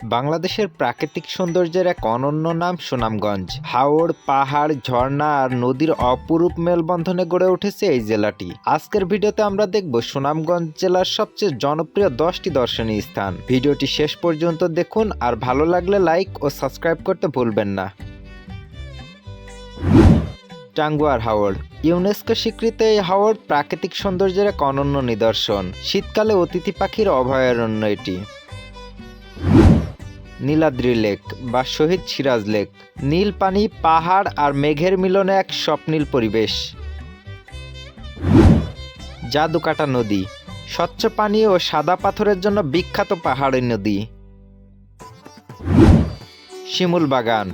বাংলাদেশের প্রাকৃতিক সৌন্দর্যের এক অনন্য নাম সুনামগঞ্জ। হাওড় পাহাড়, ঝর্ণা আর নদীর অপরূপ মেলবন্ধনে গড়ে উঠেছে এই জেলাটি। আজকের ভিডিওতে আমরা দেখব সুনামগঞ্জ জেলার সবচেয়ে জনপ্রিয় দশটি দর্শনীয় স্থান। ভিডিওটি শেষ পর্যন্ত দেখুন আর ভালো লাগলে লাইক ও সাবস্ক্রাইব করতে ভুলবেন না। টাঙ্গুয়ার হাওড় ইউনেস্কো স্বীকৃত এই হাওড় প্রাকৃতিক সৌন্দর্যের এক অনন্য নিদর্শন। শীতকালে অতিথি পাখির অভয়ারণ্য এটি। নীলাদ্রি লেক বা শহীদ সিরাজ লেক। নীল পানি পাহাড় আর মেঘের মিলনে এক স্বপ্নীল পরিবেশ। জাদুকাটা নদী, স্বচ্ছ পানি ও সাদা পাথরের জন্য বিখ্যাত পাহাড়ি নদী। শিমুল বাগান,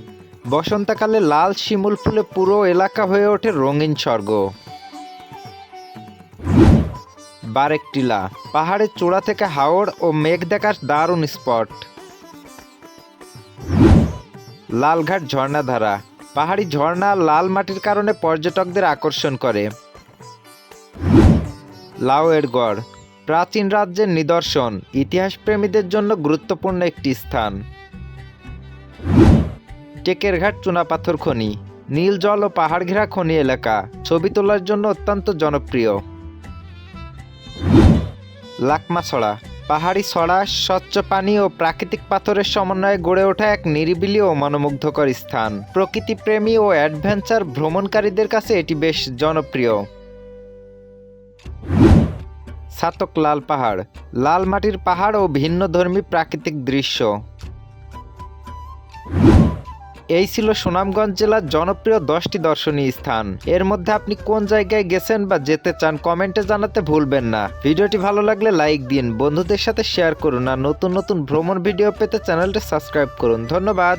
বসন্তকালে লাল শিমুল ফুলে পুরো এলাকা হয়ে ওঠে রঙিন স্বর্গ। বারেকটিলা পাহাড়ের চূড়া থেকে হাওড় ও মেঘ দেখার দারুণ স্পট। লালঘাট ঝর্ণাধারা পাহাড়ি ঝর্ণা লাল মাটির কারণে পর্যটকদের আকর্ষণ করে। লাউয়ের গড়, প্রাচীন রাজ্যের নিদর্শন ইতিহাস প্রেমীদের জন্য গুরুত্বপূর্ণ একটি স্থান। টেকেরঘাট চুনাপাথর খনি, নীল জল ও পাহাড় ঘেরা খনি এলাকা, ছবি তোলার জন্য অত্যন্ত জনপ্রিয়। লাকমা ছড়া পাহাড়ি ছড়া, স্বচ্ছ পানি ও প্রাকৃতিক পাথরের সমন্বয়ে গড়ে ওঠা এক নিরিবিলি ও মনোমুগ্ধকর স্থান। প্রকৃতিপ্রেমী ও অ্যাডভেঞ্চার ভ্রমণকারীদের কাছে এটি বেশ জনপ্রিয়। সাতক লাল পাহাড়, লাল মাটির পাহাড় ও ভিন্ন ধর্মী প্রাকৃতিক দৃশ্য। এই ছিল সুনামগঞ্জ জেলার জনপ্রিয় দশটি দর্শনীয় স্থান। এর মধ্যে আপনি কোন জায়গায় গেছেন বা যেতে চান কমেন্টে জানাতে ভুলবেন না। ভিডিওটি ভালো লাগলে লাইক দিন, বন্ধুদের সাথে শেয়ার করুন আর নতুন নতুন ভ্রমণ ভিডিও পেতে চ্যানেলটি সাবস্ক্রাইব করুন। ধন্যবাদ।